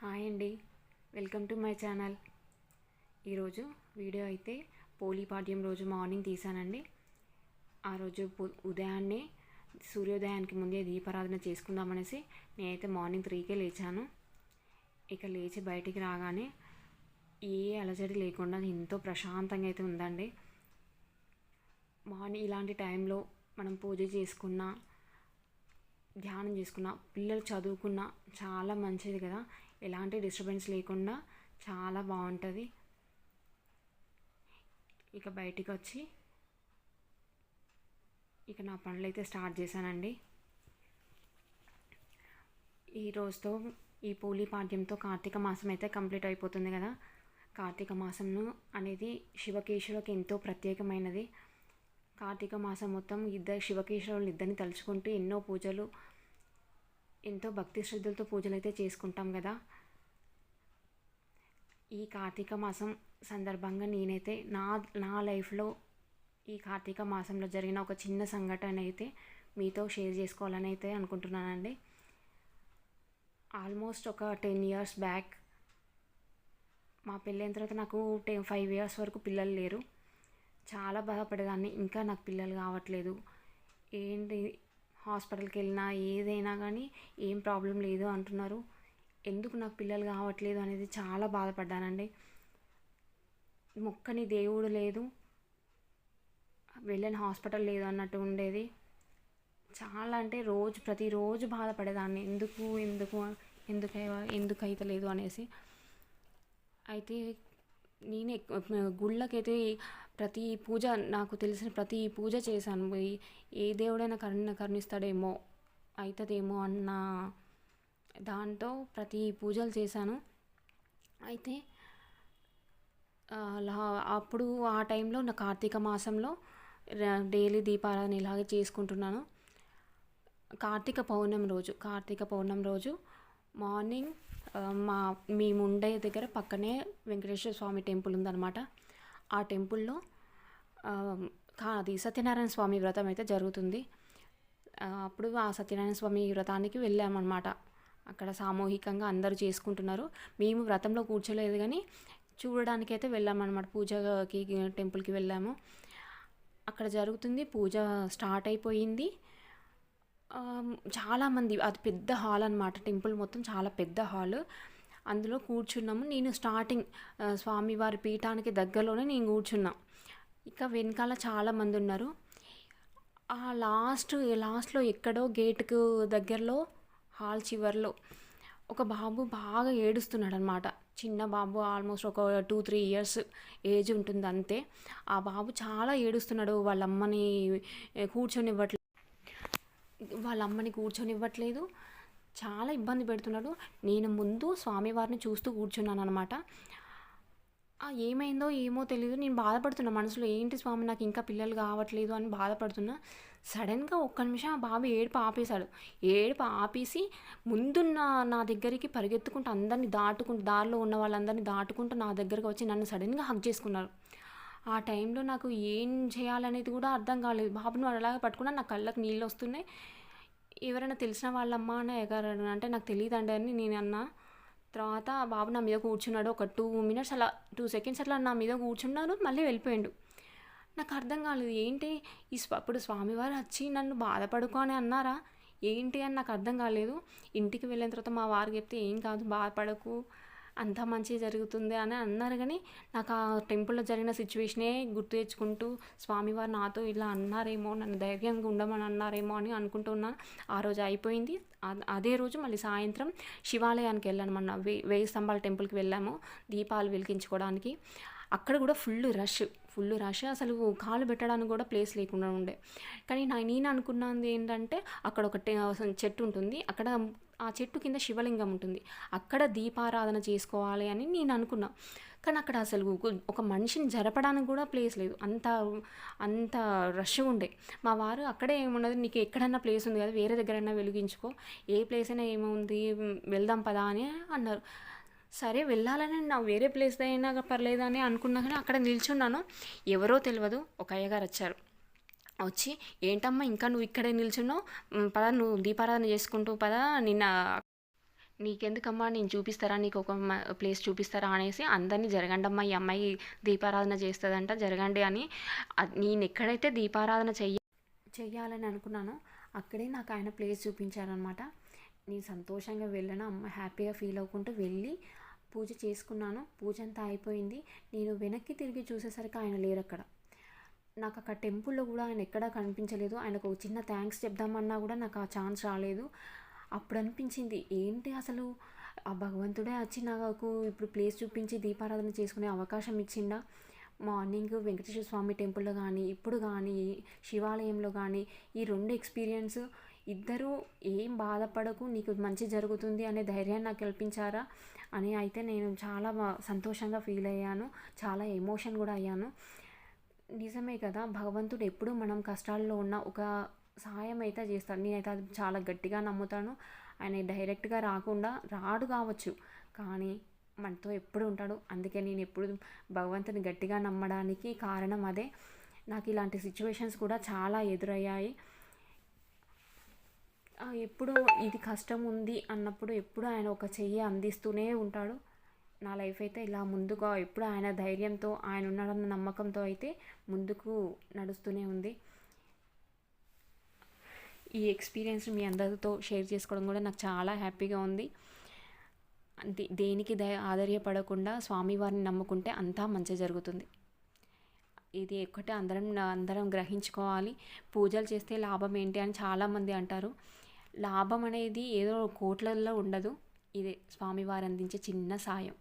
Hi అండి. Welcome to my channel. ఈరోజు video అయితే పోలీపాడ్యం రోజు మార్నింగ్ తీసానండి ఆ రోజు ఉదయాన్నే సూర్యోదయానికి ముందే దీపారాధన చేసుకుందామనేసి నేనైతే మార్నింగ్ త్రీకే లేచాను. ఇక లేచి బయటికి రాగానే ఏ అలజడి లేకుండా ఎంతో ప్రశాంతంగా అయితే ఉందండి. మార్నింగ్ ఇలాంటి టైంలో మనం పూజ చేసుకున్నా ధ్యానం చేసుకున్న పిల్లలు చదువుకున్న చాలా మంచిది కదా. ఎలాంటి డిస్టర్బెన్స్ లేకుండా చాలా బాగుంటుంది. ఇక బయటికి వచ్చి ఇక నా పనులు అయితే స్టార్ట్ చేశానండి. ఈ రోజుతో ఈ పూలి పాడ్యంతో కార్తీక మాసం అయితే కంప్లీట్ అయిపోతుంది కదా. కార్తీక మాసంను అనేది శివకేశవులకు ఎంతో ప్రత్యేకమైనది. కార్తీక మాసం మొత్తం ఇద్దరు శివకేశవులు ఇద్దరిని తలుచుకుంటూ ఎన్నో పూజలు ఎంతో భక్తి శ్రద్ధలతో పూజలు అయితే చేసుకుంటాం కదా. ఈ కార్తీక మాసం సందర్భంగా నేనైతే నా నా లైఫ్లో ఈ కార్తీక మాసంలో జరిగిన ఒక చిన్న సంఘటన అయితే మీతో షేర్ చేసుకోవాలని అయితే అనుకుంటున్నానండి. ఆల్మోస్ట్ ఒక టెన్ ఇయర్స్ బ్యాక్ మా పెళ్ళైన తర్వాత నాకు టెన్ ఫైవ్ ఇయర్స్ వరకు పిల్లలు లేరు. చాలా బాధపడేదాన్ని. ఇంకా నాకు పిల్లలు కావట్లేదు. ఏంటి హాస్పిటల్కి వెళ్ళినా ఏదైనా కానీ ఏం ప్రాబ్లం లేదు అంటున్నారు. ఎందుకు నాకు పిల్లలు కావట్లేదు అనేది చాలా బాధపడ్డానండి. మొక్కని దేవుడు లేదు. వెళ్ళని హాస్పిటల్ లేదు అన్నట్టు ఉండేది. చాలా అంటే రోజు ప్రతిరోజు బాధపడేదాన్ని. ఎందుకు ఎందుకు ఎందుకు ఎందుకు అవుతలేదు అనేసి. అయితే నేను గుళ్ళకైతే ప్రతి పూజ నాకు తెలిసిన ప్రతి పూజ చేశాను. ఏ దేవుడైనా కరుణ కరుణిస్తాడేమో అవుతుందేమో అన్న దాంతో ప్రతి పూజలు చేశాను. అయితే అప్పుడు ఆ టైంలో నా కార్తీక మాసంలో డైలీ దీపారాధన ఇలాగే చేసుకుంటున్నాను. కార్తీక పౌర్ణమి రోజు కార్తీక పౌర్ణమి రోజు మార్నింగ్ మా మేము ఉండే దగ్గర పక్కనే వెంకటేశ్వర స్వామి టెంపుల్ ఉందన్నమాట. ఆ టెంపుల్లో కా- అది సత్యనారాయణ స్వామి వ్రతం అయితే జరుగుతుంది. అప్పుడు ఆ సత్యనారాయణ స్వామి వ్రతానికి వెళ్ళామన్నమాట. అక్కడ సామూహికంగా అందరూ చేసుకుంటున్నారు. మేము వ్రతంలో కూర్చోలేదు కానీ చూడడానికి అయితే వెళ్ళామన్నమాట. పూజకి టెంపుల్కి వెళ్ళాము. అక్కడ జరుగుతుంది. పూజ స్టార్ట్ అయిపోయింది. చాలామంది అది పెద్ద హాల్ అనమాట టెంపుల్ మొత్తం చాలా పెద్ద హాల్. అందులో కూర్చున్నాము. నేను స్టార్టింగ్ స్వామివారి పీఠానికి దగ్గరలోనే నేను కూర్చున్నా. ఇక వెనకాల చాలామంది ఉన్నారు. ఆ లాస్ట్ లాస్ట్లో ఎక్కడో గేటుకు దగ్గరలో హాల్ చివర్లో ఒక బాబు బాగా ఏడుస్తున్నాడు అనమాట చిన్న బాబు ఆల్మోస్ట్ ఒక టూ త్రీ ఇయర్స్ ఏజ్ ఉంటుంది అంతే. ఆ బాబు చాలా ఏడుస్తున్నాడు. వాళ్ళ అమ్మని కూర్చొనివ్వట్లేదు వాళ్ళ అమ్మని కూర్చొనివ్వట్లేదు. చాలా ఇబ్బంది పెడుతున్నాడు. నేను ముందు స్వామివారిని చూస్తూ కూర్చున్నాను అనమాట ఏమైందో ఏమో తెలియదు నేను బాధపడుతున్నా మనసులో ఏంటి స్వామి నాకు ఇంకా పిల్లలు కావట్లేదు అని బాధపడుతున్నా. సడన్గా ఒక్క నిమిషం ఆ బాబు ఏడుపు ఆపేశాడు. ఏడుపు ఆపేసి ముందున్న నా దగ్గరికి పరిగెత్తుకుంటూ అందరిని దాటుకుంటూ దారిలో ఉన్న వాళ్ళందరినీ దాటుకుంటూ నా దగ్గరకు వచ్చి నన్ను సడన్గా హక్ చేసుకున్నారు. ఆ టైంలో నాకు ఏం చేయాలనేది కూడా అర్థం కాలేదు. బాబును అలాగే పట్టుకున్నా నా కళ్ళకు నీళ్ళు వస్తున్నాయి. ఎవరైనా తెలిసిన వాళ్ళమ్మ అని ఎగారు అంటే నాకు తెలియదండి అని నేను అన్నా తర్వాత బాబు నా మీద కూర్చున్నాడు ఒక టూ మినిట్స్ అలా టూ సెకండ్స్ అట్లా నా మీద కూర్చున్నాను మళ్ళీ వెళ్ళిపోయాడు. నాకు అర్థం కాలేదు ఏంటి ఈ అప్పుడు స్వామివారు వచ్చి నన్ను బాధపడుకో అని అన్నారా? ఏంటి అని నాకు అర్థం కాలేదు. ఇంటికి వెళ్ళిన తర్వాత మా వారు చెప్తే ఏం కాదు బాధపడకు అంతా మంచి జరుగుతుంది అని అన్నారు కానీ నాకు ఆ టెంపుల్లో జరిగిన సిచ్యువేషనే గుర్తు తెచ్చుకుంటూ స్వామివారు నాతో ఇలా అన్నారేమో నన్ను ధైర్యంగా ఉండమని అన్నారేమో అని అనుకుంటున్నాను ఆ రోజు అయిపోయింది. అదే రోజు మళ్ళీ సాయంత్రం శివాలయానికి వెళ్ళాను. మన వే వేయి స్తంభాల టెంపుల్కి వెళ్ళాము. దీపాలు వెలిగించుకోవడానికి. అక్కడ కూడా ఫుల్ రష్ ఫుల్ రష్. అసలు కాలు పెట్టడానికి కూడా ప్లేస్ లేకుండా ఉండే. కానీ నా నేను అనుకున్నది ఏంటంటే అక్కడ ఒక చెట్టు ఉంటుంది. అక్కడ ఆ చెట్టు కింద శివలింగం ఉంటుంది. అక్కడ దీపారాధన చేసుకోవాలి అని నేను అనుకున్నా. కానీ అక్కడ అసలు ఒక- ఒక మనిషిని జరపడానికి కూడా ప్లేస్ లేదు. అంత అంత రష్ ఉండే. మా వారు అక్కడే ఏమున్నది నీకు ఎక్కడన్నా ప్లేస్ ఉంది కదా వేరే దగ్గరైనా వెలిగించుకో. ఏ ప్లేస్ అయినా ఏముంది వెళ్దాం పదా అని అన్నారు. సరే వెళ్ళాలని నా వేరే ప్లేస్ అయినా పర్లేదు అని అనుకున్నా కానీ అక్కడ నిల్చున్నాను. ఎవరో తెలియదు ఒక అయ్యగారు వచ్చారు. వచ్చి ఏంటమ్మా ఇంకా నువ్వు ఇక్కడే నిల్చున్నావు? పద నువ్వు దీపారాధన చేసుకుంటూ పద నిన్న నీకెందుకమ్మా? నేను చూపిస్తారా? నీకు ఒక ప్లేస్ చూపిస్తారా? అనేసి అందరినీ జరగండి అమ్మా ఈ అమ్మాయి దీపారాధన చేస్తుందంట జరగండి అని నేను ఎక్కడైతే దీపారాధన చెయ్య చెయ్యాలని అనుకున్నానో అక్కడే నాకు ఆయన ప్లేస్ చూపించారనమాట నేను సంతోషంగా వెళ్ళిన అమ్మ హ్యాపీగా ఫీల్ అవ్వకుంటూ వెళ్ళి పూజ చేసుకున్నాను. పూజ అంతా అయిపోయింది. నేను వెనక్కి తిరిగి చూసేసరికి ఆయన లేరు అక్కడ. నాకు అక్కడ టెంపుల్లో కూడా ఆయన ఎక్కడా కనిపించలేదు. ఆయనకు ఒక చిన్న థ్యాంక్స్ చెప్దామన్నా కూడా నాకు ఆ ఛాన్స్ రాలేదు. అప్పుడు అనిపించింది ఏంటి అసలు? ఆ భగవంతుడే వచ్చి నాకు ఇప్పుడు ప్లేస్ చూపించి దీపారాధన చేసుకునే అవకాశం ఇచ్చిండా? మార్నింగ్ వెంకటేశ్వర స్వామి టెంపుల్లో కానీ ఇప్పుడు కానీ శివాలయంలో కానీ ఈ రెండు ఎక్స్పీరియన్స్ ఇద్దరూ ఏం బాధపడకు నీకు మంచి జరుగుతుంది అనే ధైర్యాన్ని నాకు కల్పించారా అని అయితే నేను చాలా సంతోషంగా ఫీల్ అయ్యాను. చాలా ఎమోషన్ కూడా అయ్యాను. నిజమే కదా భగవంతుడు ఎప్పుడు మనం కష్టాల్లో ఉన్న ఒక సహాయం అయితే చేస్తాడు. నేనైతే అది చాలా గట్టిగా నమ్ముతాను. ఆయన డైరెక్ట్గా రాకుండా రాడు కావచ్చు కానీ మనతో ఎప్పుడు ఉంటాడు. అందుకే నేను ఎప్పుడు భగవంతుని గట్టిగా నమ్మడానికి కారణం అదే. నాకు ఇలాంటి సిచ్యువేషన్స్ కూడా చాలా ఎదురయ్యాయి. ఎప్పుడు ఇది కష్టం ఉంది అన్నప్పుడు ఎప్పుడు ఆయన ఒక చెయ్యి అందిస్తూనే ఉంటాడు. నా లైఫ్ అయితే ఇలా ముందుగా ఎప్పుడు ఆయన ధైర్యంతో ఆయన ఉన్నాడన్న నమ్మకంతో అయితే ముందుకు నడుస్తూనే ఉంది. ఈ ఎక్స్పీరియన్స్ మీ అందరితో షేర్ చేసుకోవడం కూడా నాకు చాలా హ్యాపీగా ఉంది. దే దేనికి ద ఆధార్యపడకుండా స్వామివారిని నమ్ముకుంటే అంతా మంచి జరుగుతుంది. ఇది ఒక్కటే అందరం అందరం గ్రహించుకోవాలి. పూజలు చేస్తే లాభం ఏంటి అని చాలామంది అంటారు. లాభం అనేది ఏదో కోట్లల్లో ఉండదు. ఇదే స్వామివారు అందించే చిన్న సాయం.